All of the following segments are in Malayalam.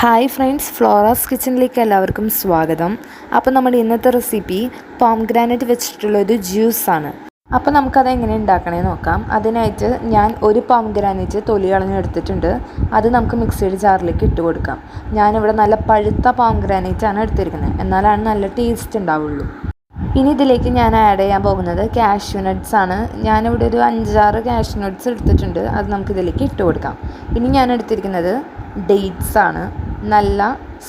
ഹായ് ഫ്രണ്ട്സ് ഫ്ലോറാസ് കിച്ചണിലേക്ക് എല്ലാവർക്കും സ്വാഗതം. അപ്പോൾ നമ്മുടെ ഇന്നത്തെ റെസിപ്പി പോംഗ്രാനൈറ്റ് വെച്ചിട്ടുള്ളൊരു ജ്യൂസാണ് അപ്പോൾ നമുക്കത് എങ്ങനെ ഉണ്ടാക്കണേ നോക്കാം. അതിനായിട്ട് ഞാൻ ഒരു പോംഗ്രാനൈറ്റ് തൊലി കളഞ്ഞെടുത്തിട്ടുണ്ട് അത് നമുക്ക് മിക്സിയുടെ ജാറിലേക്ക് ഇട്ട് കൊടുക്കാം. ഞാനിവിടെ നല്ല പഴുത്ത പോംഗ്രാനൈറ്റാണ് എടുത്തിരിക്കുന്നത്. എന്നാലാണ് നല്ല ടേസ്റ്റ് ഉണ്ടാവുള്ളൂ. ഇനി ഇതിലേക്ക് ഞാൻ ആഡ് ചെയ്യാൻ പോകുന്നത് കാഷ്യൂ നട്ട്സ് ആണ്. ഞാനിവിടെ ഒരു അഞ്ചാറ് കാഷ്യൂ നട്ട്സ് എടുത്തിട്ടുണ്ട്. അത് നമുക്കിതിലേക്ക് ഇട്ട് കൊടുക്കാം. ഇനി ഞാൻ എടുത്തിരിക്കുന്നത് ഡേറ്റ്സ് ആണ്. നല്ല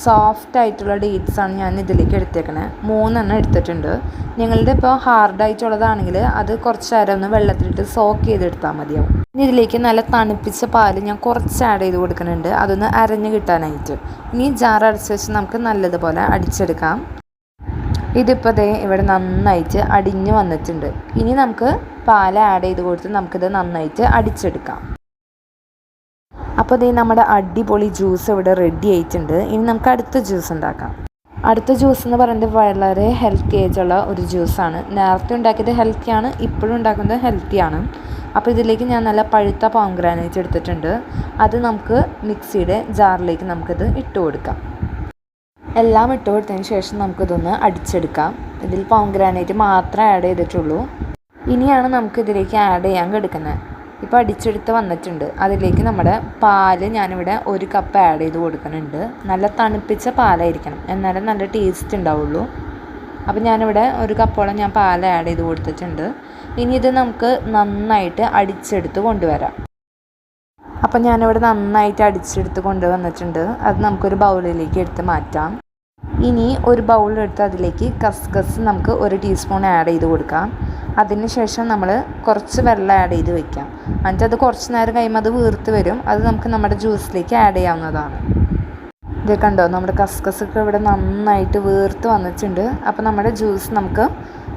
സോഫ്റ്റ് ആയിട്ടുള്ള ഡേറ്റ്സ് ആണ് ഞാൻ ഇതിലേക്ക് എടുത്തേക്കണേ. മൂന്നെണ്ണം എടുത്തിട്ടുണ്ട്. നിങ്ങളുടെ ഇപ്പോൾ ഹാർഡ് ആയിട്ടുള്ളതാണെങ്കിൽ അത് കുറച്ച് നേരം ഒന്ന് വെള്ളത്തിലിട്ട് സോക്ക് ചെയ്തെടുത്താൽ മതിയാവും. ഇനി ഇതിലേക്ക് നല്ല തണുപ്പിച്ച പാൽ ഞാൻ കുറച്ച് ആഡ് ചെയ്ത് കൊടുക്കുന്നുണ്ട്. അതൊന്ന് അരഞ്ഞു കിട്ടാനായിട്ട്. ഇനി ജാർ വെച്ച് നമുക്ക് നല്ലതുപോലെ അടിച്ചെടുക്കാം. ഇതിപ്പോൾ ദേ ഇവിടെ നന്നായിട്ട് അടിഞ്ഞു വന്നിട്ടുണ്ട്. ഇനി നമുക്ക് പാൽ ആഡ് ചെയ്ത് കൊടുത്ത് നമുക്കിത് നന്നായിട്ട് അടിച്ചെടുക്കാം. അപ്പോൾ ദേ നമ്മുടെ അടിപൊളി ജ്യൂസ് ഇവിടെ റെഡി ആയിട്ടുണ്ട്. ഇനി നമുക്ക് അടുത്ത ജ്യൂസ് ഉണ്ടാക്കാം. അടുത്ത ജ്യൂസ് എന്ന് പറയുന്നത് വളരെ ഹെൽത്തി ആയിട്ടുള്ള ഒരു ജ്യൂസാണ് നേരത്തെ ഉണ്ടാക്കിയത് ഹെൽത്തിയാണ് ഇപ്പോഴും ഉണ്ടാക്കുന്നത് ഹെൽത്തിയാണ് അപ്പോൾ ഇതിലേക്ക് ഞാൻ നല്ല പഴുത്ത പോങ്ഗ്രാനൈറ്റ് എടുത്തിട്ടുണ്ട്. അത് നമുക്ക് മിക്സിയുടെ ജാറിലേക്ക് നമുക്കിത് ഇട്ട് കൊടുക്കാം. എല്ലാം ഇട്ട് കൊടുത്തതിന് ശേഷം നമുക്കിതൊന്ന് അടിച്ചെടുക്കാം. ഇതിൽ പോംഗ്രാനൈറ്റ് മാത്രമേ ആഡ് ചെയ്തിട്ടുള്ളൂ. ഇനിയാണ് നമുക്കിതിലേക്ക് ആഡ് ചെയ്യാൻ കിടക്കുന്നത് ഇപ്പോൾ അടിച്ചെടുത്ത് വന്നിട്ടുണ്ട്. അതിലേക്ക് നമ്മുടെ പാൽ ഞാനിവിടെ ഒരു കപ്പ് ആഡ് ചെയ്ത് കൊടുക്കുന്നുണ്ട്. നല്ല തണുപ്പിച്ച പാലായിരിക്കണം. എന്നാലേ നല്ല ടേസ്റ്റ് ഉണ്ടാവുള്ളൂ. അപ്പോൾ ഞാനിവിടെ ഒരു കപ്പോളം ഞാൻ പാൽ ആഡ് ചെയ്ത് കൊടുത്തിട്ടുണ്ട്. ഇനി ഇത് നമുക്ക് നന്നായിട്ട് അടിച്ചെടുത്ത് കൊണ്ടുവരാം. അപ്പം ഞാനിവിടെ നന്നായിട്ട് അടിച്ചെടുത്ത് കൊണ്ടുവന്നിട്ടുണ്ട്. അത് നമുക്കൊരു ബൗളിലേക്ക് എടുത്ത് മാറ്റാം. ഇനി ഒരു ബൗളിലെടുത്ത് അതിലേക്ക് കസ്കസ് നമുക്ക് ഒരു ടീസ്പൂൺ ആഡ് ചെയ്ത് കൊടുക്കാം. അതിന് ശേഷം നമ്മൾ കുറച്ച് വെള്ളം ആഡ് ചെയ്ത് വെക്കാം. എന്നിട്ട് അത് കുറച്ച് നേരം കഴിയുമ്പോൾ അത് വീർത്ത് വരും. അത് നമുക്ക് നമ്മുടെ ജ്യൂസിലേക്ക് ആഡ് ചെയ്യാവുന്നതാണ്. ഇത് കണ്ടോ? നമ്മുടെ കസ്കസ് ഒക്കെ ഇവിടെ നന്നായിട്ട് വീർത്ത് വന്നിട്ടുണ്ട്. അപ്പോൾ നമ്മുടെ ജ്യൂസ് നമുക്ക്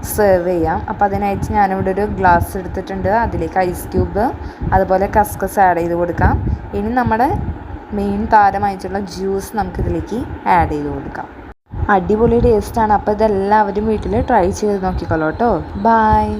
സെർവ് ചെയ്യാം. അപ്പോൾ അതിനായിട്ട് ഞാനിവിടെ ഒരു ഗ്ലാസ് എടുത്തിട്ടുണ്ട്. അതിലേക്ക് ഐസ് ക്യൂബ് അതുപോലെ കസ്കസ് ആഡ് ചെയ്ത് കൊടുക്കാം. ഇനി നമ്മുടെ മെയിൻ താരമായിട്ടുള്ള ജ്യൂസ് നമുക്കിതിലേക്ക് ആഡ് ചെയ്ത് കൊടുക്കാം. അടിപൊളി ടേസ്റ്റാണ് അപ്പോൾ ഇതെല്ലാവരും വീട്ടിൽ ട്രൈ ചെയ്ത് നോക്കിക്കോളൂ കേട്ടോ. ബായ്